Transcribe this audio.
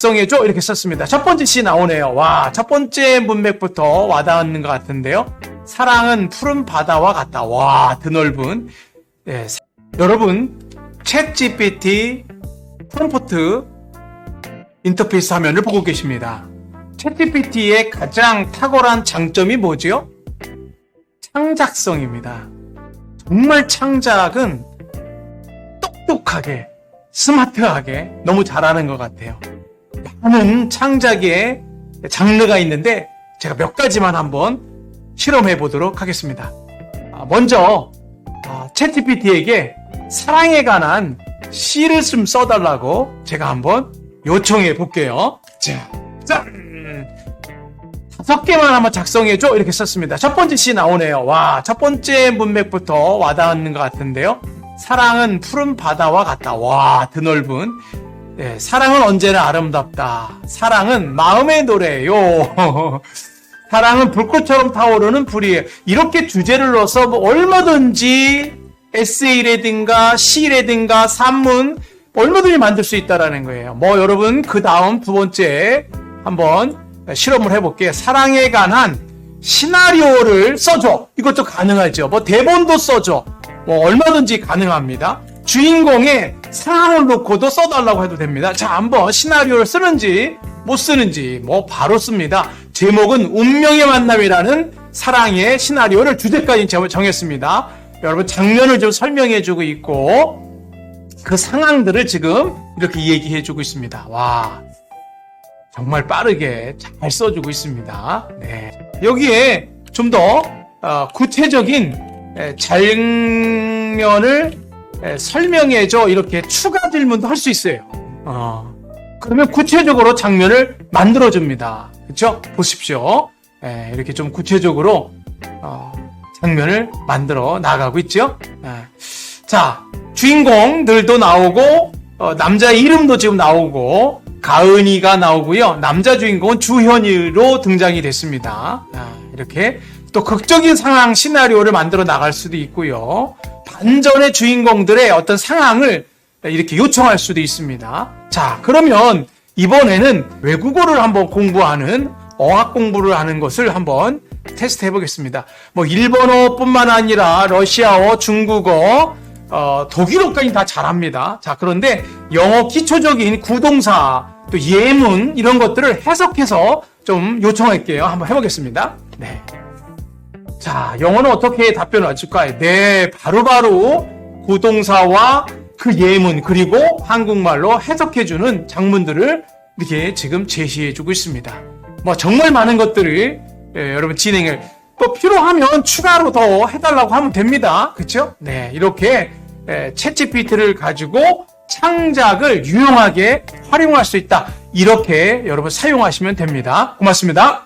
작성해줘 이렇게 썼습니다. 첫 번째 시 나오네요. 와, 첫 번째 문맥부터 와닿는 것 같은데요. 사랑은 푸른 바다와 같다. 와, 드넓은. 예, 사- 여러분, 챗 GPT 프롬프트 인터페이스 화면을 보고 계십니다. 챗 GPT의 가장 탁월한 장점이 뭐지요? 창작성입니다. 정말 창작은 똑똑하게, 스마트하게 너무 잘하는 것 같아요. 많은 창작의 장르가 있는데 제가 몇 가지만 한번 실험해 보도록 하겠습니다. 아, 먼저 아, 챗GPT에게 사랑에 관한 시를 좀 써달라고 제가 한번 요청해 볼게요. 자, 짠! 다섯 개만 한번 작성해줘 이렇게 썼습니다. 첫 번째 시 나오네요. 와, 첫 번째 문맥부터 와닿는 것 같은데요. 사랑은 푸른 바다와 같다. 와, 드넓은 예, 사랑은 언제나 아름답다. 사랑은 마음의 노래요. 사랑은 불꽃처럼 타오르는 불이에요. 이렇게 주제를 넣어서 뭐 얼마든지 에세이라든가 시라든가 산문 얼마든지 만들 수 있다라는 거예요. 뭐 여러분 그 다음 두 번째 한번 실험을 해볼게요. 사랑에 관한 시나리오를 써줘. 이것도 가능하죠. 뭐 대본도 써줘. 뭐 얼마든지 가능합니다. 주인공의 상황을 놓고도 써달라고 해도 됩니다. 자, 한번 시나리오를 쓰는지 못 쓰는지 뭐 바로 씁니다. 제목은 운명의 만남이라는 사랑의 시나리오를 주제까지 정했습니다. 여러분 장면을 좀 설명해주고 있고 그 상황들을 지금 이렇게 얘기해주고 있습니다. 와, 정말 빠르게 잘 써주고 있습니다. 네. 여기에 좀더 구체적인 에, 장면을 에, 설명해줘 이렇게 추가 질문도 할 수 있어요. 어, 그러면 구체적으로 장면을 만들어줍니다. 그렇죠? 보십시오. 에, 이렇게 좀 구체적으로 어, 장면을 만들어 나가고 있죠. 에. 자, 주인공들도 나오고 어, 남자 이름도 지금 나오고 가은이가 나오고요. 남자 주인공은 주현이로 등장이 됐습니다. 아, 이렇게 또 극적인 상황 시나리오를 만들어 나갈 수도 있고요. 반전의 주인공들의 어떤 상황을 이렇게 요청할 수도 있습니다. 자, 그러면 이번에는 외국어를 한번 공부하는 어학 공부를 하는 것을 한번 테스트 해보겠습니다. 뭐 일본어뿐만 아니라 러시아어, 중국어, 어, 독일어까지 다 잘합니다. 자, 그런데 영어 기초적인 구동사, 또 예문, 이런 것들을 해석해서 좀 요청할게요. 한번 해보겠습니다. 네. 자, 영어는 어떻게 답변을 해줄까요? 네, 바로바로 구동사와 그 예문, 그리고 한국말로 해석해주는 장문들을 이렇게 지금 제시해주고 있습니다. 뭐, 정말 많은 것들을 예, 여러분 진행을 또 필요하면 추가로 더 해달라고 하면 됩니다. 그렇죠? 네, 이렇게 에, 챗GPT를 가지고 창작을 유용하게 활용할 수 있다. 이렇게 여러분 사용하시면 됩니다. 고맙습니다.